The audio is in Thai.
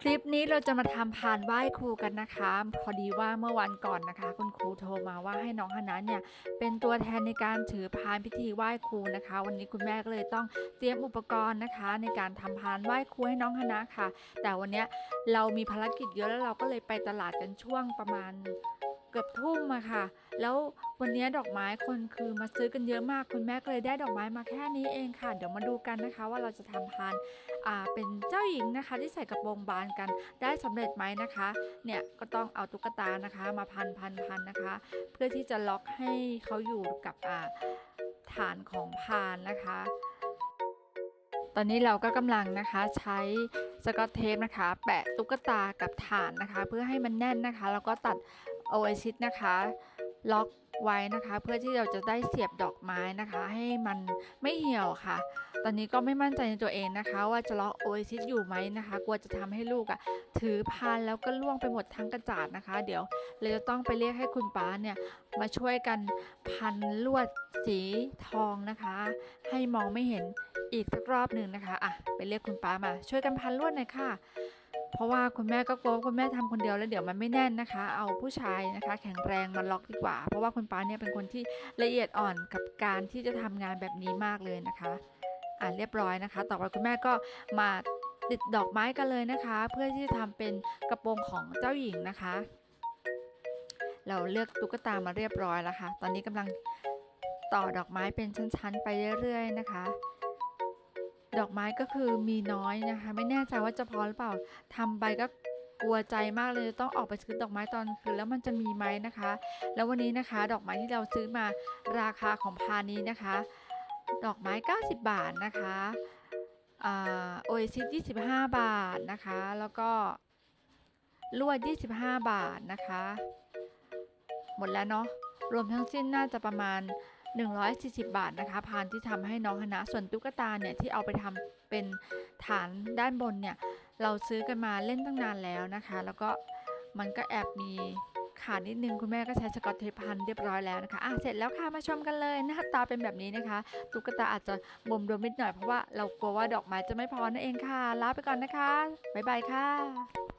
คลิปนี้เราจะมาทำพานไหว้ครูกันนะคะ พอดีว่าเมื่อวันก่อนนะคะ คุณครูโทรมาว่าให้น้องฮานะเนี่ยเป็นตัวแทนในการถือพานพิธีไหว้ครูนะคะ วันนี้คุณแม่ก็เลยต้องเตรียมอุปกรณ์นะคะ ในการทำพานไหว้ครูให้น้องฮานะค่ะ แต่วันนี้เรามีภารกิจเยอะแล้วเราก็เลยไปตลาดกันช่วงประมาณ เกือบทุ่มอะค่ะ แล้ววันนี้ดอกไม้คนคือมาซื้อกันเยอะมากคุณแม่ก็เลยได้ดอกไม้มาแค่นี้เองค่ะ เดี๋ยวมาดูกันนะคะ ว่าเราจะทำพานอ่าเป็นเจ้าหญิงนะคะ ที่ใส่กระโปรงบานกันได้สำเร็จไหมนะคะ เนี่ยก็ต้องเอาตุ๊กตานะคะ มาพันพันพันนะคะ เพื่อที่จะล็อกให้เขาอยู่กับอ่าฐานของพานนะคะตอนนี้เราก็กำลังนะคะใช้สกอตเทปนะคะ แปะตุ๊กตากับฐานนะคะ เพื่อให้มันแน่นนะคะ แล้วก็ตัด เอาไว้ชิดนะคะ ล็อกไว้นะคะ เพื่อที่เราจะได้เสียบดอกไม้นะคะ ให้มันไม่เหี่ยวค่ะ ตอนนี้ก็ไม่มั่นใจในตัวเองนะคะ ว่าจะล็อกโอเอซิสอยู่ไหมนะคะ กลัวจะทำให้ลูกอะ่ะถือพานแล้วก็ล่วงไปหมดทั้งกระจาดนะคะ เดี๋ยวเราจะต้องไปเรียกให้คุณป้าเนี่ยมาช่วยกันพันลวดสีทองนะคะ ให้มองไม่เห็นอีกสักรอบหนึ่งนะคะอะไปเรียกคุณป้ามา ช่วยกันพันลวดหน่อยค่ะ เพราะว่าคุณแม่ก็กลัวว่าคุณแม่ทำคนเดียวแล้วเดี๋ยวมันไม่แน่นนะคะ เอาผู้ชายนะคะ แข็งแรงมาล็อกดีกว่า เพราะว่าคุณป้าเนี่ยเป็นคนที่ละเอียดอ่อนกับการที่จะทำงานแบบนี้มากเลยนะคะอ่าเรียบร้อยนะคะ ต่อไปคุณแม่ก็มาติดดอกไม้กันเลยนะคะ เพื่อที่จะทำเป็นกระโปรงของเจ้าหญิงนะคะ เราเลือกตุ๊กตามาเรียบร้อยแล้วค่ะ ตอนนี้กำลังต่อดอกไม้เป็นชั้นๆ ไปเรื่อยๆนะคะ ดอกไม้ก็คือมีน้อยนะคะ ไม่แน่ใจว่าจะพอหรือเปล่าทำไปก็กลัวใจมากเลยจะต้องออกไปซื้อดอกไม้ตอนคืนแล้วมันจะมีไหมนะคะ แล้ววันนี้นะคะ ดอกไม้ที่เราซื้อมาราคาของพานี้นะคะ ดอกไม้ 90 บาทนะคะอ่าโอเอซิส25 บาทนะคะ แล้วก็ลวด 25 บาทนะคะ หมดแล้วเนาะรวมทั้งสิ้นน่าจะประมาณ 140 บาทนะคะ พานที่ทำให้น้องคณะส่วนตุ๊กตาเนี่ยที่เอาไปทำเป็นฐานด้านบนเนี่ย เราซื้อกันมาเล่นตั้งนานแล้วนะคะ แล้วก็มันก็แอบมีขาดนิดนึงคุณแม่ก็ใช้สกอตเทปพันเรียบร้อยแล้วนะคะอะเสร็จแล้วค่ะมาชมกันเลยหน้าตาเป็นแบบนี้นะคะ ตุ๊กตาอาจจะบวมรวมนิดหน่อยเพราะว่าเรากลัวว่าดอกไม้จะไม่พอนั่นเองค่ะลาไปก่อนนะคะบ๊ายบายค่ะ